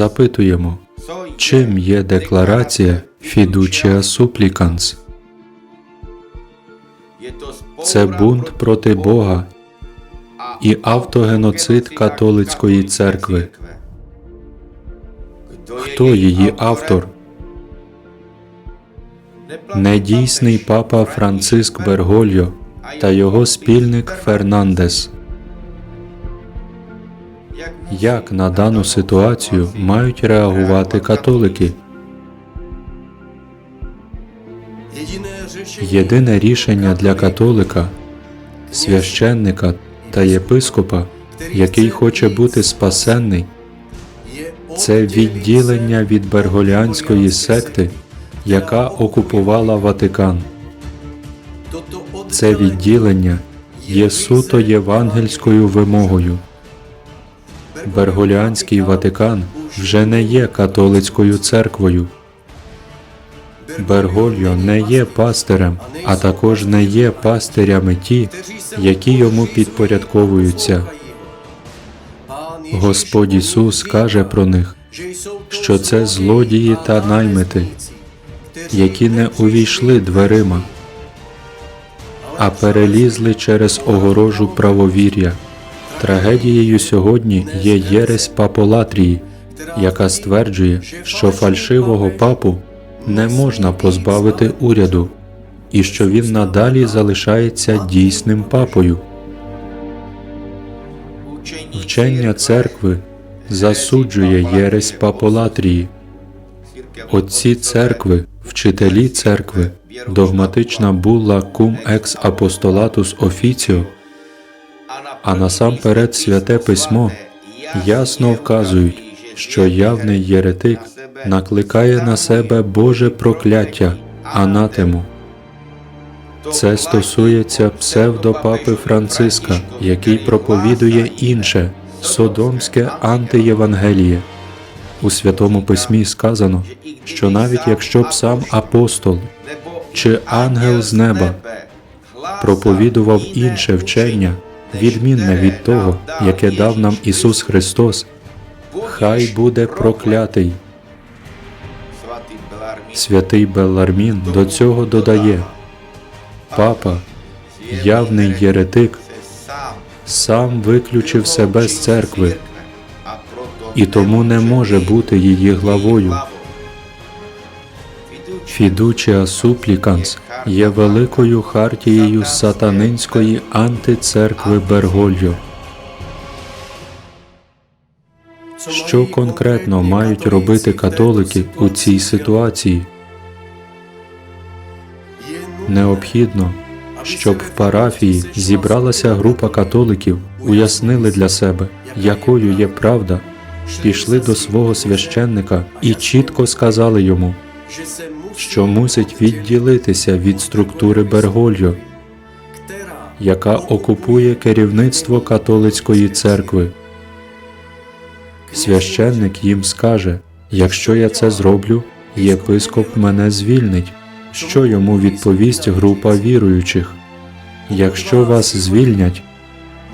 Запитуємо, чим є декларація Fiducia Supplicans? Це бунт проти Бога і автогеноцид католицької церкви. Хто її автор? Недійсний папа Франциск Бергольо та його спільник Фернандес. Як на дану ситуацію мають реагувати католики? Єдине рішення для католика, священника та єпископа, який хоче бути спасенний, це відділення від берголянської секти, яка окупувала Ватикан. Це відділення є суто євангельською вимогою. Берголіанський Ватикан вже не є католицькою церквою. Бергольо не є пастирем, а також не є пастирями ті, які йому підпорядковуються. Господь Ісус каже про них, що це злодії та наймити, які не увійшли дверима, а перелізли через огорожу правовір'я. Трагедією сьогодні є єресь паполатрії, яка стверджує, що фальшивого папу не можна позбавити уряду, і що він надалі залишається дійсним папою. Вчення церкви засуджує єресь паполатрії. Отці церкви, вчителі церкви, догматична булла cum ex apostolatus officio, а насамперед святе письмо ясно вказують, що явний єретик накликає на себе Боже прокляття, анатему. Це стосується псевдопапи Франциска, який проповідує інше содомське антиєвангеліє. У Святому Письмі сказано, що навіть якщо б сам апостол чи ангел з неба проповідував інше вчення, відмінне від того, яке дав нам Ісус Христос, хай буде проклятий. Святий Беллармін до цього додає Папа, явний єретик, сам виключив себе з церкви і тому не може бути її главою. Фідучіа Супліканс є великою хартією сатанинської антицеркви Бергольо. Що конкретно мають робити католики у цій ситуації? Необхідно, щоб в парафії зібралася група католиків, уяснили для себе, якою є правда, пішли до свого священника і чітко сказали йому, що мусить відділитися від структури Бергольо, яка окупує керівництво католицької церкви. Священник їм скаже: якщо я це зроблю, єпископ мене звільнить. Що йому відповість група віруючих? Якщо вас звільнять,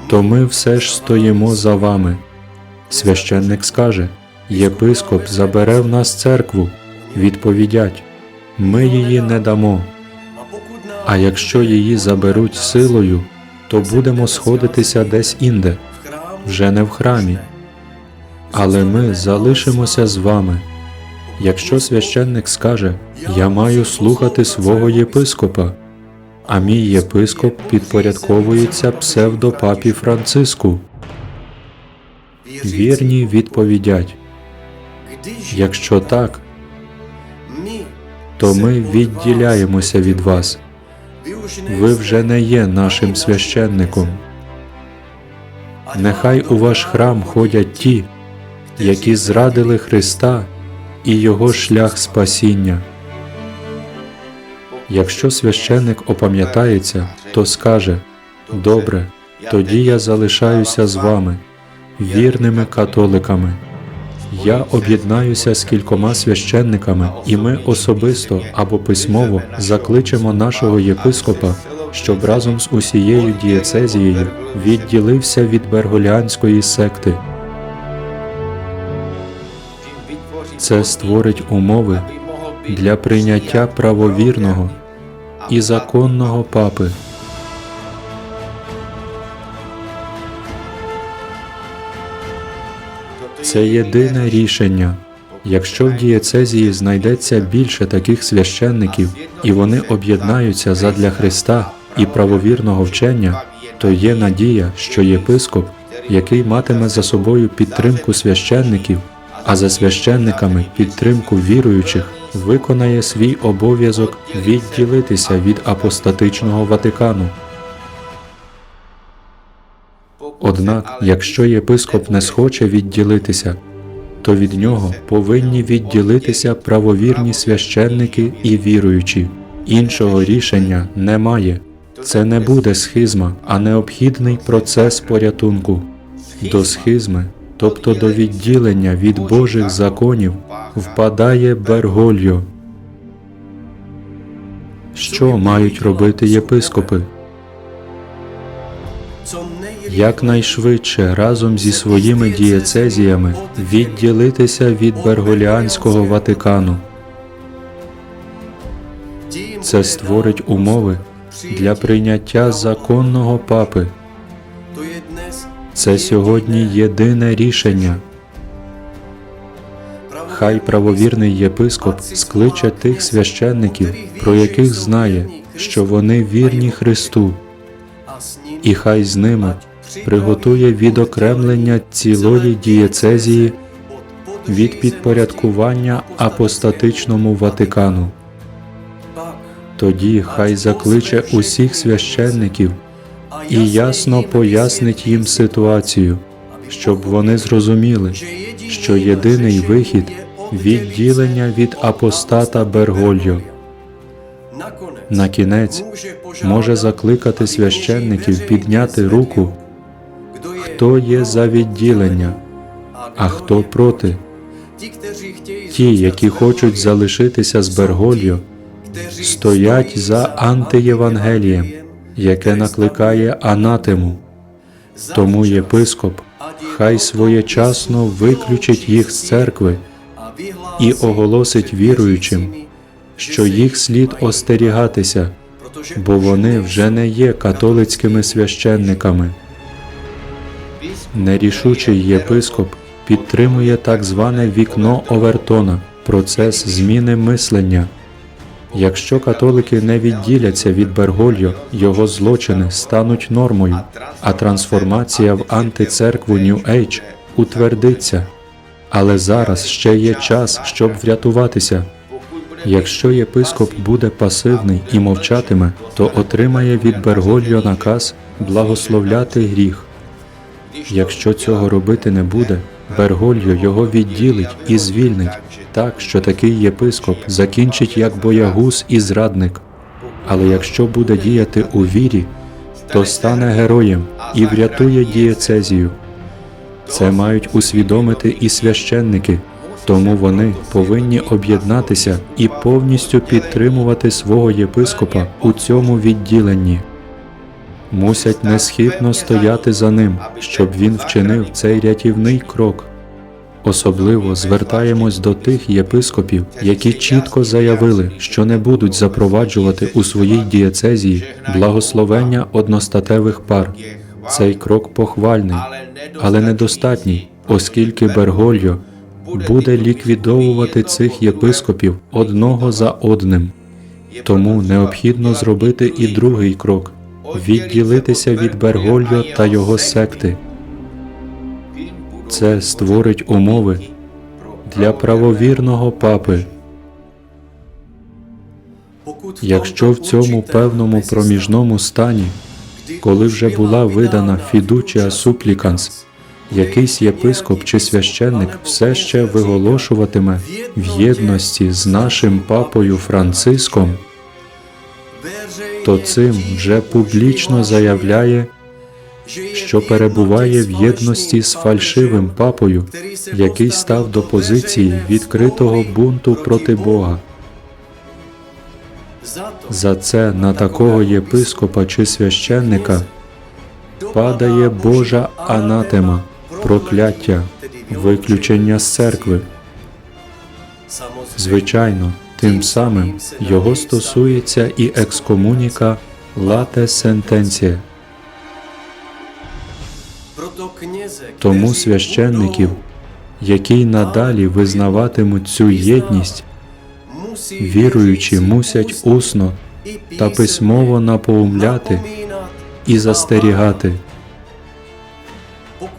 то ми все ж стоїмо за вами. Священник скаже: Єпископ забере в нас церкву. Відповідять: Ми її не дамо. А якщо її заберуть силою, то будемо сходитися десь інде, вже не в храмі. Але ми залишимося з вами. Якщо священник скаже, я маю слухати свого єпископа, а мій єпископ підпорядковується псевдопапі Франциску. Вірні відповідять, якщо так, то ми відділяємося від вас. Ви вже не є нашим священником. Нехай у ваш храм ходять ті, які зрадили Христа і Його шлях спасіння. Якщо священник опам'ятається, то скаже Добре, тоді я залишаюся з вами, вірними католиками. Я об'єднаюся з кількома священниками, і ми особисто або письмово закличемо нашого єпископа, щоб разом з усією дієцезією відділився від берголянської секти. Це створить умови для прийняття правовірного і законного папи. Це єдине рішення. Якщо в дієцезії знайдеться більше таких священників, і вони об'єднаються задля Христа і правовірного вчення, то є надія, що єпископ, який матиме за собою підтримку священників, а за священниками підтримку віруючих, виконає свій обов'язок відділитися від апостатичного Ватикану. Однак, якщо єпископ не схоче відділитися, то від нього повинні відділитися правовірні священники і віруючі. Іншого рішення немає. Це не буде схизма, а необхідний процес порятунку. До схизми, тобто до відділення від Божих законів, впадає Бергольо. Що мають робити єпископи? Якнайшвидше разом зі своїми дієцезіями відділитися від Берголіанського Ватикану. Це створить умови для прийняття законного папи. Це сьогодні єдине рішення. Хай правовірний єпископ скличе тих священників, про яких знає, що вони вірні Христу, і хай з ними приготує відокремлення цілої дієцезії від підпорядкування апостатичному Ватикану. Тоді хай закличе усіх священників і ясно пояснить їм ситуацію, щоб вони зрозуміли, що єдиний вихід відділення від апостата Бергольо. На кінець може закликати священників підняти руку, хто є за відділення, а хто проти. Ті, які хочуть залишитися з Бергольо, стоять за антиєвангелієм, яке накликає анатему. Тому єпископ хай своєчасно виключить їх з церкви і оголосить віруючим, що їх слід остерігатися, бо вони вже не є католицькими священниками. Нерішучий єпископ підтримує так зване вікно Овертона, процес зміни мислення. Якщо католики не відділяться від Бергольо, його злочини стануть нормою, а трансформація в антицеркву New Age утвердиться. Але зараз ще є час, щоб врятуватися. Якщо єпископ буде пасивний і мовчатиме, то отримає від Бергольо наказ благословляти гріх. Якщо цього робити не буде, Бергольо його відділить і звільнить, так що такий єпископ закінчить як боягуз і зрадник. Але якщо буде діяти у вірі, то стане героєм і врятує дієцезію. Це мають усвідомити і священники, тому вони повинні об'єднатися і повністю підтримувати свого єпископа у цьому відділенні. Мусять несхитно стояти за ним, щоб він вчинив цей рятівний крок. Особливо звертаємось до тих єпископів, які чітко заявили, що не будуть запроваджувати у своїй дієцезії благословення одностатевих пар. Цей крок похвальний, але недостатній, оскільки Бергольо буде ліквідовувати цих єпископів одного за одним. Тому необхідно зробити і другий крок відділитися від Бергольо та його секти. Це створить умови для правовірного папи. Якщо в цьому певному проміжному стані, коли вже була видана фідучія супліканс, якийсь єпископ чи священник все ще виголошуватиме в єдності з нашим папою Франциском, то цим вже публічно заявляє, що перебуває в єдності з фальшивим папою, який став до позиції відкритого бунту проти Бога. За це на такого єпископа чи священника падає Божа анатема, прокляття, виключення з церкви. Звичайно, тим самим його стосується і екскомуніка лате сентенція. Тому священників, які надалі визнаватимуть цю єдність, віруючі мусять усно та письмово напоумляти і застерігати.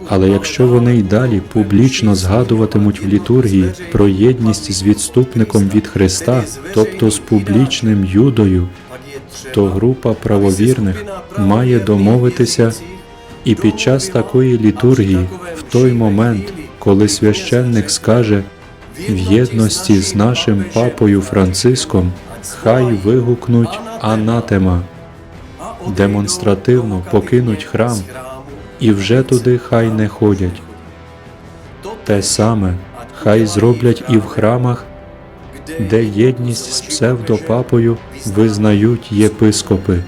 Але якщо вони й далі публічно згадуватимуть в літургії про єдність з відступником від Христа, тобто з публічним юдою, то група правовірних має домовитися і під час такої літургії, в той момент, коли священник скаже в єдності з нашим папою Франциском, хай вигукнуть анатема, демонстративно покинуть храм і вже туди хай не ходять. Те саме хай зроблять і в храмах, де єдність з псевдопапою визнають єпископи.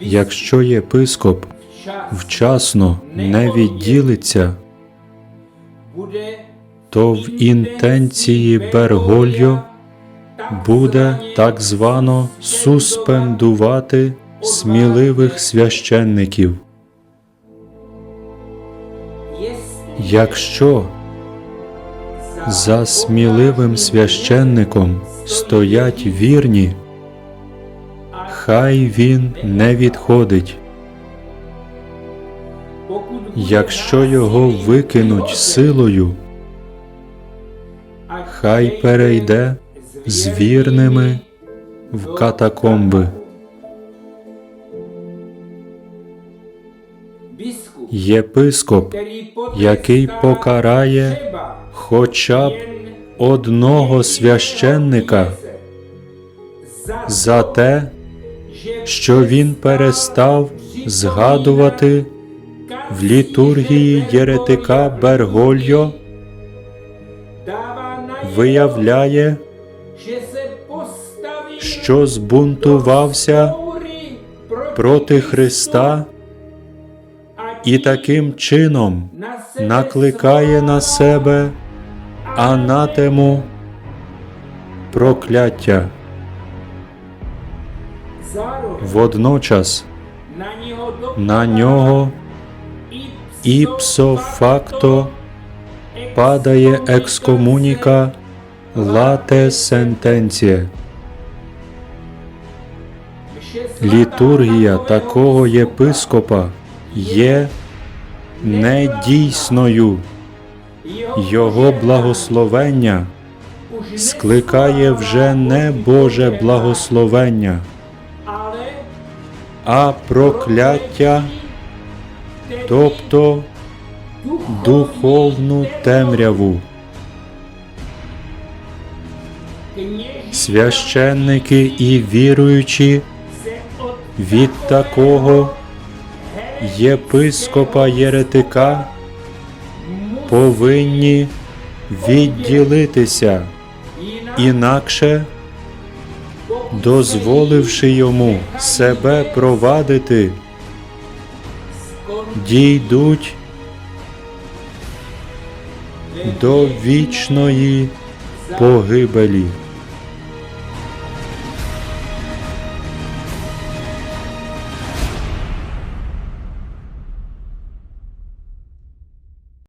Якщо єпископ вчасно не відділиться, то в інтенції Бергольо буде так звано суспендувати сміливих священників. Якщо за сміливим священником стоять вірні, хай він не відходить. Якщо його викинуть силою, хай перейде з вірними в катакомби. Єпископ, який покарає хоча б одного священника за те, що він перестав згадувати в літургії єретика Бергольо, виявляє, що збунтувався проти Христа і таким чином накликає на себе анатему прокляття. Водночас на нього іпсо факто падає екскомуніка лате сентенціє. Літургія такого єпископа є недійсною. Його благословення скликає вже не Боже благословення, а прокляття, тобто духовну темряву. Священники і віруючі від такого єпископа єретика повинні відділитися, інакше, дозволивши йому себе провадити, дійдуть до вічної погибелі.